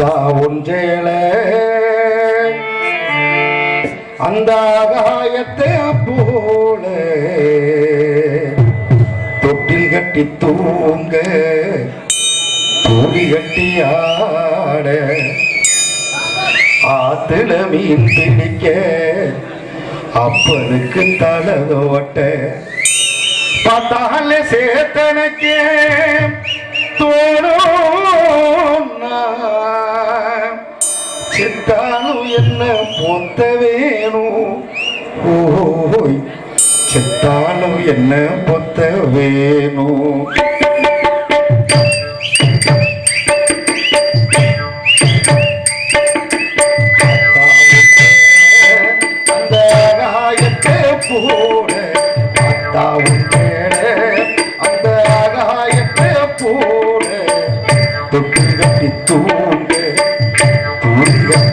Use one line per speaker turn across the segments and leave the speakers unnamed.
ஒன்றேளே அந்த ஆகாயத்தை போல. தொட்டில் கட்டி தூங்க தூடி கட்டி ஆட. ஆத்துல மீன் பிடிக்க அப்பனுக்கு தலதோட்ட பார்த்தாலே சேத்தனக்கே தோணும். செத்தாலும் என்ன பொத்த வேணும்? ஓய் செத்தாலும் என்ன பொத்த வேணும்? அந்த காயத்தை போட அத்தா உண்டு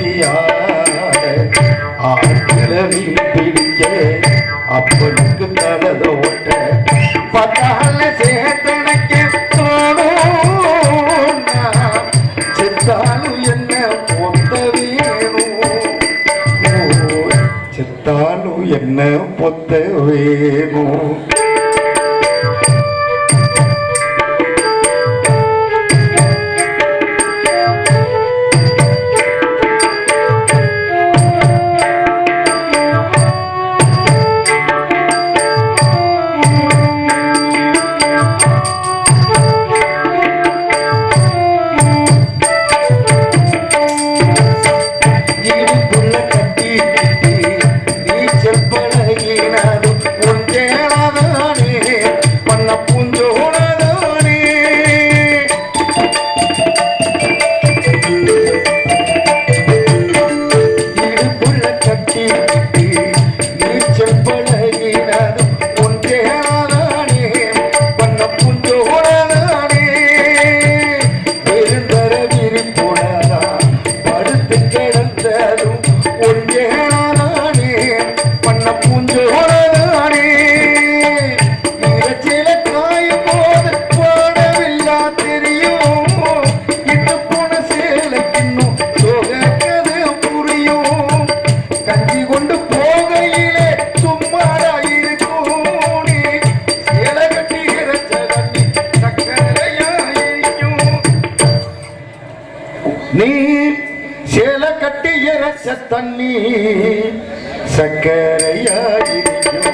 ஆடியாட ஆட்கள மீன் பிடிக்க அப்பனுக்கு தலத ஓட்ட. பத்தால சேத்தனைக்க தோணும் செத்தாலும் என்ன பொத்த என்ன பொத்த வேணும்? நீ சேல கட்டி இரச தண்ணி சக்கரையாயிருக்கும்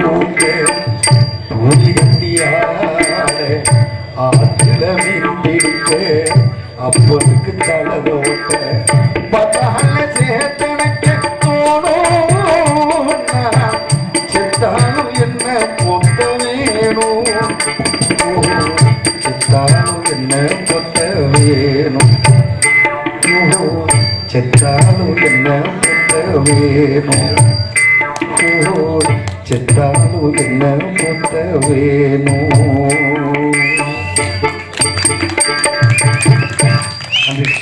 நோக்க ஊதி கட்டியாட ஆற்றுல மீன் பிடிக்க அப்பனுக்கு தலதோட்ட பத்தால சேத்தனக்கு தோணும் செத்தாலும் என்ன பொத்த வேணும் செத்தாலும் என்ன பொத்த வேணும் செத்தாலும் என்ன பொத்த வேணும் செத்தாலும் என்ன பொத்த வேணும் நன்றி.